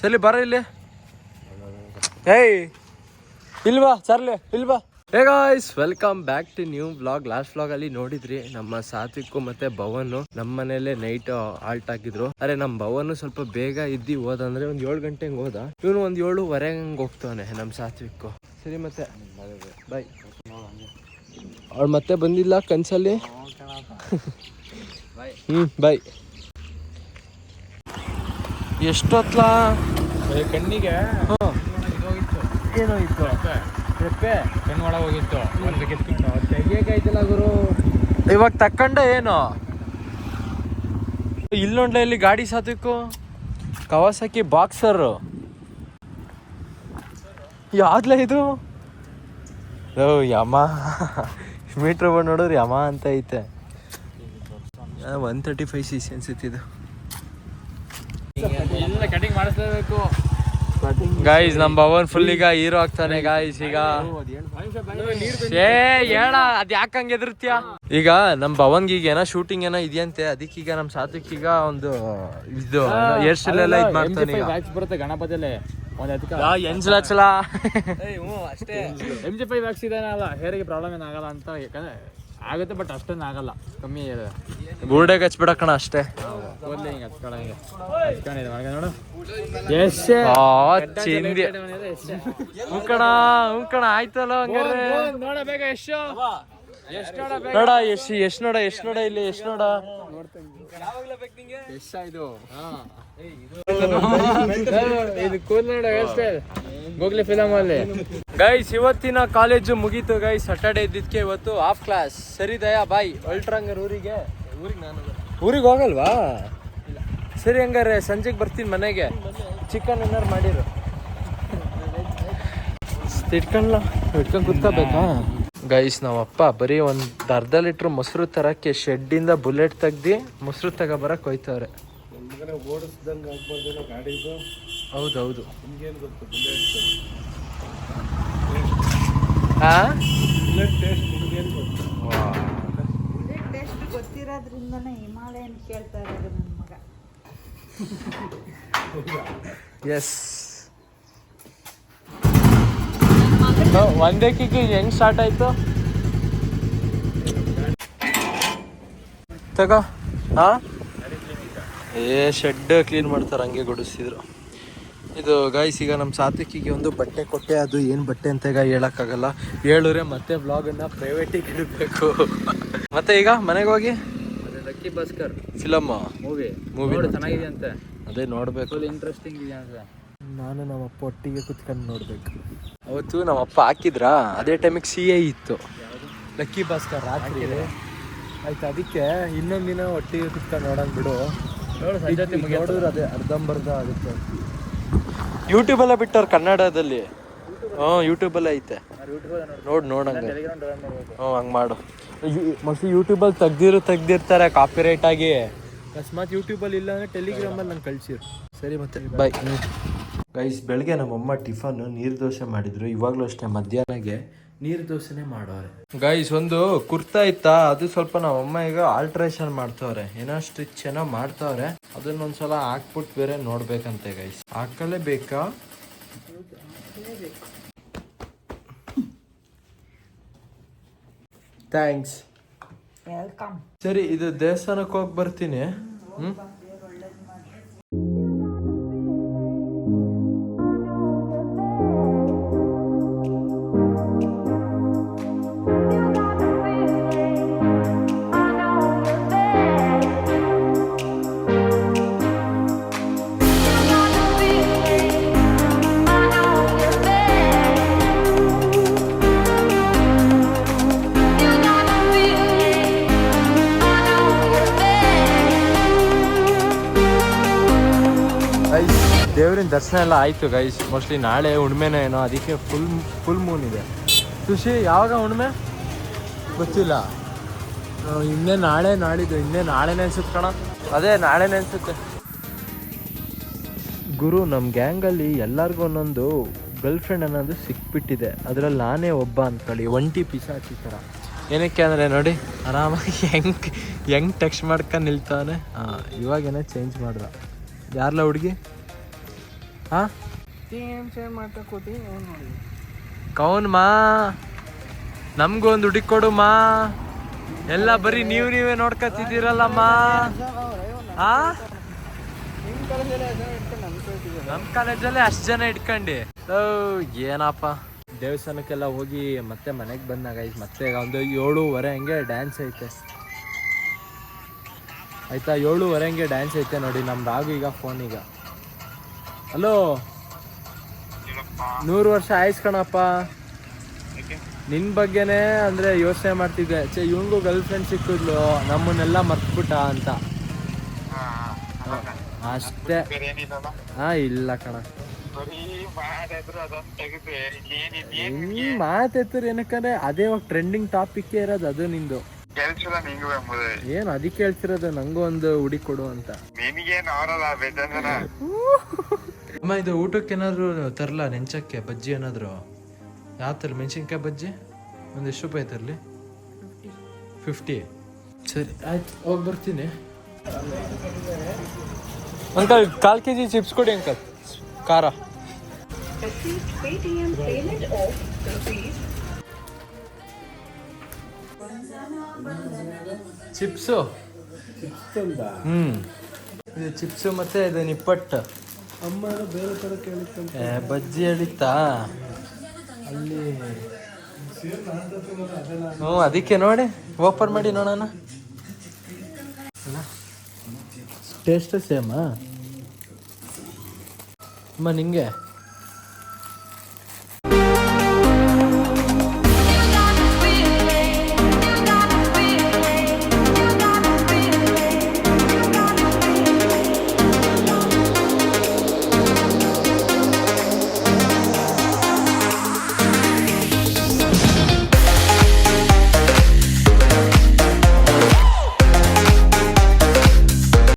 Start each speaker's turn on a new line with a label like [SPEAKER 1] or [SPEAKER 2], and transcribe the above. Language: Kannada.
[SPEAKER 1] ಸರಿ ಬರ ಇಲ್ಲಿ. ಏಯ್ ಇಲ್ವಾ ಸರ್ಲೆ ಇಲ್ವಾ hey guys welcome back to new blog last blog ಅಲ್ಲಿ ನೋಡಿದ್ರಿ ನಮ್ಮ ಸಾತ್ವಿಕ್ ಮತ್ತೆ ಭವನ್. ನಮ್ಮ ಮನೇಲೆ ನೈಟ್ ಆಲ್ಟ್ ಹಾಕಿದ್ರು. ಅರೆ ನಮ್ಮ ಭವನ್ ಸ್ವಲ್ಪ ಬೇಗ ಇದ್ದಿ ಹೋದಂದ್ರೆ ಒಂದ್ ಏಳು ಗಂಟೆ ಹೋದ. ಇವನು ಒಂದ್ ಏಳುವರೆ ಹಂಗ್ ಹೋಗ್ತಾನೆ ನಮ್ಮ ಸಾತ್ವಿಕ್ ಸರಿ ಮತ್ತೆ. ಬಾಯ್ ಅವಳು ಮತ್ತೆ ಬಂದಿಲ್ಲ ಕನ್ಸಲ್ಲಿ? ಹ್ಮ್ ಬಾಯ್ ಎಷ್ಟೊತ್ಲಾ?
[SPEAKER 2] ಕಣ್ಣಿಗೆ.
[SPEAKER 1] ಏನೋ ಇತ್ತು. ರೆಪ್ಪೆ
[SPEAKER 2] ಕಣ್ಣು ಒಳಗೆ ಹೋಗಿತ್ತು. ಒಂದು ಕಿತ್ಕೊಂಡು
[SPEAKER 1] ತೆಗಿಯಕಾಯ್ತಿಲ್ಲ ಗುರು. ಇವಾಗ ತಕ್ಕಂಡೆ ಏನು? ಇಲ್ಲೊಂಡ್ಲೆ ಇಲ್ಲಿ ಗಾಡಿ ಸಾತಿಕ್ಕು ಕವಾಸಕಿ ಬಾಕ್ಸರ್ ಯಾವ್ದ್ಲ ಇದು? ಓ ಯಮ. ಮೀಟ್ರ್ ಬಂದು ನೋಡಿದ್ರೆ ಯಮ ಅಂತ ಐತೆ. One thirty five C C ಅನ್ಸುತ್ತಿದ್ದು
[SPEAKER 2] ಎಲ್ಲ ಕಟಿಂಗ್ ಮಾಡಿಸ್ಲೇಬೇಕು.
[SPEAKER 1] ಗಾಯ್ಸ್ ನಮ್ಮ ಭವನ್ ಫುಲ್ ಈಗ ಹೀರೋ ಆಗ್ತಾನೆ ಗಾಯ್ಸ್ ಈಗ. ಏ ಹೇಳ ಅದ್ ಯಾಕಂಗ್ ಎದುರ್ತ್ಯ ಈಗ ನಮ್ ಭವನ್ಗೆ ಈಗ ಏನೋ ಶೂಟಿಂಗ್ ಏನೋ ಇದೆಯಂತೆ ಈಗ ನಮ್ ಸಾತ್ವಿಕ್ ಈಗ ಒಂದು ಇದು ಹೇರ್ ಸ್ಟೈಲ್ ಎಲ್ಲ ಇದ್ ಮಾಡ್ತಾನೆ
[SPEAKER 2] ಬರುತ್ತೆ ಗಣಪತಿಯಲ್ಲಿ.
[SPEAKER 1] ಎಂಜ್ಲ ಹಚ್ಚಲ
[SPEAKER 2] ಎಂ ಜಿ ಫೈವ್ ಅಲ್ಲ ಹೇರಿಗೆ ಪ್ರಾಬ್ಲಮ್ ಏನಾಗಲ್ಲ ಅಂತ ಯಾಕಂದ್ರೆ ಆಗುತ್ತೆ ಬಟ್ ಅಷ್ಟೊಂದು ಆಗಲ್ಲ. ಕಮ್ಮಿ ಇದೆ.
[SPEAKER 1] ಬುರ್ಡೆ ಹಚ್ಬಿಡಕಣ ಅಷ್ಟೇ.
[SPEAKER 2] ಕೂದಲು ಹಿಂಗೆ ಹಚ್ಕೊಳಂಗೆ ಹಚ್ಕೊಂಡಿದೆ ಮಗ ನೋಡು. ಎಷ್ಟೇ
[SPEAKER 1] ಆ ಚಿಂದಿ. ಉಂಕಣ ಉಂಕಣ ಆಯ್ತಲ್ಲ ಹಂಗಾರೆ?
[SPEAKER 2] ನೋಡಬೇಕ ಎಷ್ಟು
[SPEAKER 1] ನೋಡ ಎಷ್ಟು ಎಷ್ಟು ನೋಡ ಎಷ್ಟು ನೋಡ ಇಲ್ಲಿ ಎಷ್ಟು ನೋಡ.
[SPEAKER 2] ಇದು. ಇದು. ಕೂದಲು ನೋಡ ಎಷ್ಟೇ ಗೂಗ್ಲಿ ಫಿಲಮ್ ಅಲ್ಲಿ.
[SPEAKER 1] ಗೈಸ್ ಇವತ್ತಿನ ಕಾಲೇಜು ಮುಗೀತು ಗೈಸ್ ಸಟರ್ಡೆ ಇದ್ದಿದ್ಕೆ ಇವತ್ತು ಹಾಫ್ ಕ್ಲಾಸ್ ಸರಿ ದಯಾ ಬಾಯ್ ಅಲ್ಟ್ರಂಗರ್ ಊರಿಗೆ. ಊರಿಗೆ ನಾನು ಊರಿಗೆ ಹೋಗಲ್ವಾ? ಸರಿ ಹಂಗಾರೆ ಸಂಜೆಗೆ ಬರ್ತೀನಿ ಮನೆಗೆ. ಚಿಕನ್ ಏನಾರು ಮಾಡಿರು. ಇಟ್ಕೊಂಡ್ಲ? ಇಟ್ಕೊಂಡು ಕುತ್ಕೋಬೇಕಾ? ಗೈಸ್ ನಾವಪ್ಪ ಬರೀ ಒಂದು ಅರ್ಧ ಲೀಟ್ರ್ ಮೊಸರು ತರಕ್ಕೆ ಶೆಡ್ಡಿಂದ ಬುಲೆಟ್ ತೆಗ್ದು ಮೊಸರು ತಗೊಬರಕ್ಕೆ ಹೋಯ್ತವ್ರೆ ಹೌದೌದು. ಹಾ
[SPEAKER 3] ಟೇಸ್ಟ್ ಗೊತ್ತಿರೋದ್ರಿಂದನೇ ಹಿಮಾಲಯನ್ ಕೇಳ್ತಾ ಇರೋದು ನನ್ನ ಮಗ.
[SPEAKER 1] ಎಸ್ ಒಂದೇ ಕಿಗೆ ಹೆಂಗ್ ಸ್ಟಾರ್ಟ್ ಆಯ್ತು? ತಗೋ. ಹಾ? ಏ ಶೆಡ್ ಕ್ಲೀನ್ ಮಾಡ್ತಾರೆ ಹಂಗೆ ಗುಡಿಸಿದ್ರು ಇದು ಗಾಯ್ಸ್ ಈಗ ನಮ್ಮ ಸಾತ್ವಿಕಿಗೆ ಒಂದು ಬಟ್ಟೆ ಕೊಟ್ಟೆ. ಅದು ಏನು ಬಟ್ಟೆ ಅಂತ ಈಗ ಹೇಳೋಕ್ಕಾಗಲ್ಲ. ಹೇಳಿದ್ರೆ ಮತ್ತೆ ವ್ಲಾಗನ್ನ ಪ್ರೈವೇಟಿಗೆ ಇಡಬೇಕು. ಮತ್ತೆ ಈಗ ಮನೆಗೆ ಹೋಗಿ?
[SPEAKER 2] Lucky Bhaskar
[SPEAKER 1] film
[SPEAKER 2] movie
[SPEAKER 1] movie
[SPEAKER 2] ಚೆನ್ನಾಗಿದೆ ಅಂತೆ
[SPEAKER 1] ಅದೇ ನೋಡಬೇಕು.
[SPEAKER 2] ಇಂಟ್ರೆಸ್ಟಿಂಗ್ ಇದೆ ಅಂತ
[SPEAKER 1] ನಾನು ನಮ್ಮ ಅಪ್ಪ ಒಟ್ಟಿಗೆ ಕುತ್ಕೊಂಡು ನೋಡ್ಬೇಕು. ಅವತ್ತು ನಮ್ಮ ಅಪ್ಪ ಹಾಕಿದ್ರಾ? ಅದೇ ಟೈಮಿಗೆ ಸಿ ಐ ಇತ್ತು. ಲಕ್ಕಿ ಭಾಸ್ಕರ್ ರಾತ್ರಿ. ಆಯ್ತು ಅದಕ್ಕೆ ಇನ್ನೊಂದು ದಿನ ಒಟ್ಟಿಗೆ ಕುತ್ಕೊಂಡು ನೋಡೋಣ ಬಿಡು. ನೋಡಿದ್ರೆ ಅದೇ ಅರ್ಧಂಬರ್ಧ ಆಗುತ್ತೆ. ಯೂಟ್ಯೂಬೆಲ್ಲ ಬಿಟ್ಟವ್ರು ಕನ್ನಡದಲ್ಲಿ. ಹ್ಞೂ ಯೂಟ್ಯೂಬಲ್ಲೇ ಐತೆ. ನೋಡಿ ನೋಡಂಗೆ ಹ್ಞೂ ಹಂಗೆ ಮಾಡು. ಮೋಸ್ಟ್ಲಿ ಯೂಟ್ಯೂಬಲ್ಲಿ ತೆಗ್ದಿರು ತೆಗ್ದಿರ್ತಾರೆ ಕಾಪಿರೈಟ್ ಆಗಿ. ಅಕಸ್ಮಾತ್ ಯೂಟ್ಯೂಬಲ್ಲಿ ಇಲ್ಲ ಅಂದರೆ ಟೆಲಿಗ್ರಾಮಲ್ಲಿ ನಂಗೆ ಕಳಿಸಿರು ಸರಿ ಮತ್ತೆ. ಬಾಯ್ ಗೈಸ್ ಬೆಳಗ್ಗೆ ನಮ್ಮಮ್ಮ ಟಿಫನ್ ನೀರು ದೋಸೆ ಮಾಡಿದ್ರು. ಇವಾಗಲೂ ಅಷ್ಟೇ ಮಧ್ಯಾಹ್ನಗೆ. ನೀರು ದೋಸೆನೇ ಮಾಡೋರೆ. ಗೈಸ್ ಒಂದು ಕುರ್ತಾ ಇತ್ತಾ? ಅದು ಸ್ವಲ್ಪ ನಮ್ಮಮ್ಮ ಈಗ ಆಲ್ಟ್ರೇಷನ್ ಮಾಡ್ತವ್ರೆ. ಏನೋ ಸ್ಟಿಚ್ ಏನೋ ಮಾಡ್ತವ್ರೆ. ಅದನ್ನೊಂದ್ಸಲ ಹಾಕ್ಬಿಟ್ಟು ಬೇರೆ ನೋಡ್ಬೇಕಂತೆ ಗೈಸ್ ಹಾಕಲೇ ಬೇಕಾ? ಥ್ಯಾಂಕ್ಸ್
[SPEAKER 3] ವೆಲ್ಕಮ್
[SPEAKER 1] ಸರಿ ಇದು ದೇವಸ್ಥಾನಕ್ಕೆ ಹೋಗಿ ಬರ್ತೀನಿ. ಹ್ಮ್? ದೇವರಿನ ದರ್ಶನ ಎಲ್ಲ ಆಯ್ತು ಗೈಸ್ ಮೋಸ್ಟ್ಲಿ ನಾಳೆ ಹುಣ್ಮೆನ ಏನೋ ಅದಕ್ಕೆ ಫುಲ್ ಫುಲ್ ಮೂನ್ ಇದೆ. ಖುಷಿ ಯಾವಾಗ ಹುಣ್ಮೆ? ಗೊತ್ತಿಲ್ಲ. ಇನ್ನೇ ನಾಳೆ ನಾಳಿದ್ದು ಇನ್ನೇ ನಾಳೆನೇ ಅನ್ಸುತ್ತೆ ಕಣ. ಅದೇ ನಾಳೆನೇ ಅನ್ಸುತ್ತೆ. ಗುರು ನಮ್ಮ ಗ್ಯಾಂಗಲ್ಲಿ ಎಲ್ಲರಿಗೂ ಒಂದೊಂದು ಗರ್ಲ್ ಫ್ರೆಂಡ್ ಅನ್ನೋದು ಸಿಕ್ಬಿಟ್ಟಿದೆ. ಅದರಲ್ಲಿ ನಾನೇ ಒಬ್ಬ ಅಂದ್ಕೊಳ್ಳಿ ಒಂಟಿ ಪಿಸಾಚಿ ಥರ. ಏನಕ್ಕೆ ಅಂದರೆ ನೋಡಿ ಆರಾಮಾಗಿ ಹೆಂಗೆ ಹೆಂಗೆ ಟೆಕ್ಸ್ಟ್ ಮಾಡ್ಕೊಂಡು ನಿಲ್ತಾನೆ. ಹಾಂ ಇವಾಗೇನೆ ಚೇಂಜ್ ಮಾಡ್ದ. ಯಾರಲ್ಲ ಹುಡುಗಿ? ಹಾ?
[SPEAKER 2] ಸೇಮ್ ಸೇಮ್ ಮಾಡ್ತಾ ಕೂತೀನಿ ಅವ್ನು ನೋಡಿ.
[SPEAKER 1] ಕೌನ್ ಮಾ? ನಮ್ಗೊಂದು ಹುಡುಕಿ ಕೊಡು ಮಾ. ಎಲ್ಲ ಬರೀ ನೀವು ನೀವೇ ಆ?
[SPEAKER 2] ನಿಮ್ಮ ಕಾಲೇಜಲ್ಲಿ ಅಷ್ಟ್
[SPEAKER 1] ನಮ್ಮ ಕಾಲೇಜಲ್ಲಿ ಅಷ್ಟು ಜನ ಇಟ್ಕಂಡಿ. ಓ, ಏನಪ್ಪ? ದೇವಸ್ಥಾನಕ್ಕೆಲ್ಲ ಹೋಗಿ ಮತ್ತೆ ಮನೆಗೆ ಬಂದಾಗ ಐತೆ ಮತ್ತೆ ಒಂದು ಏಳುವರೆ ಹಂಗೆ ಡ್ಯಾನ್ಸ್ ಐತೆ. ಆಯ್ತಾ? ಏಳುವರೆ ಹಂಗೆ ಡ್ಯಾನ್ಸ್ ಐತೆ ನೋಡಿ ನಮ್ಮ ರಾಗು ಈಗ ಫೋನ್ ಈಗ. ಹಲೋ. ನೂರು ವರ್ಷ ಆಯ್ಸ್ ಕಣಪ್ಪ. ನಿನ್ ಬಗ್ಗೆನೇ ಅಂದ್ರೆ ಯೋಚನೆ ಮಾಡ್ತಿದ್ದೆ. ಚೆ ಇವಂಗೂ ಗರ್ಲ್ ಫ್ರೆಂಡ್ ಸಿಕ್ಕಿದ್ಲು. ನಮ್ಮನ್ನೆಲ್ಲ ಮರ್ತ್ಬಿಟ್ಟ ಅಂತ. ಅಷ್ಟೇ. ಹಾ ಇಲ್ಲ ಕಣ. ಮಾತೆತ್ತರ್ ಏನಕ್ಕಂದ್ರೆ ಅದೇ ಒಂದು ಟ್ರೆಂಡಿಂಗ್ ಟಾಪಿಕ್ ಇರೋದು ಅದು ನಿಂದು. ಏನ್ ಅದಕ್ಕೆ ಹೇಳ್ತಿರೋದು? ನಂಗೂ ಒಂದು ಹುಡಿ ಕೊಡು ಅಂತ.
[SPEAKER 4] ನಿನಗೇನು ಅವರಲ್ಲ
[SPEAKER 1] ಅಮ್ಮ ಇದು ಊಟಕ್ಕೆ ಏನಾದ್ರು ತರಲ ನೆಂಚಕ್ಕೆ ಬಜ್ಜಿ ಏನಾದ್ರು? ಯಾವ ಥರ ಮೆಣಸಿನ್ಕಾಯಿ ಬಜ್ಜಿ? ಒಂದು ಎಷ್ಟು ರೂಪಾಯಿ ತರಲಿ? ಫಿಫ್ಟಿ. ಸರಿ ಆಯ್ತು. ಹೋಗಿ ಬರ್ತೀನಿ. ಅಂಕಲ್ ಕಾಲು ಕೆ ಜಿ ಚಿಪ್ಸ್ ಕೊಡಿ ಅಂಕಲ್. ಖಾರ. ಚಿಪ್ಸು? ಹ್ಞೂ ಇದು ಚಿಪ್ಸು ಮತ್ತೆ ಇದು ನಿಪ್ಪಟ್ಟು.
[SPEAKER 2] ಅಮ್ಮ ಬೇರೆ ಥರ ಕೇಳಿತ್ತು
[SPEAKER 1] ಏ, ಬಜ್ಜಿ ಹೇಳಿತ್ತಾ
[SPEAKER 2] ಅಲ್ಲಿ
[SPEAKER 1] ಹ್ಞೂ ಅದಕ್ಕೆ ನೋಡಿ ಓಪನ್ ಮಾಡಿ ನೋಡೋಣ. ಟೇಸ್ಟ್ ಸೇಮಾ ಅಮ್ಮ ನಿಂಗೆ?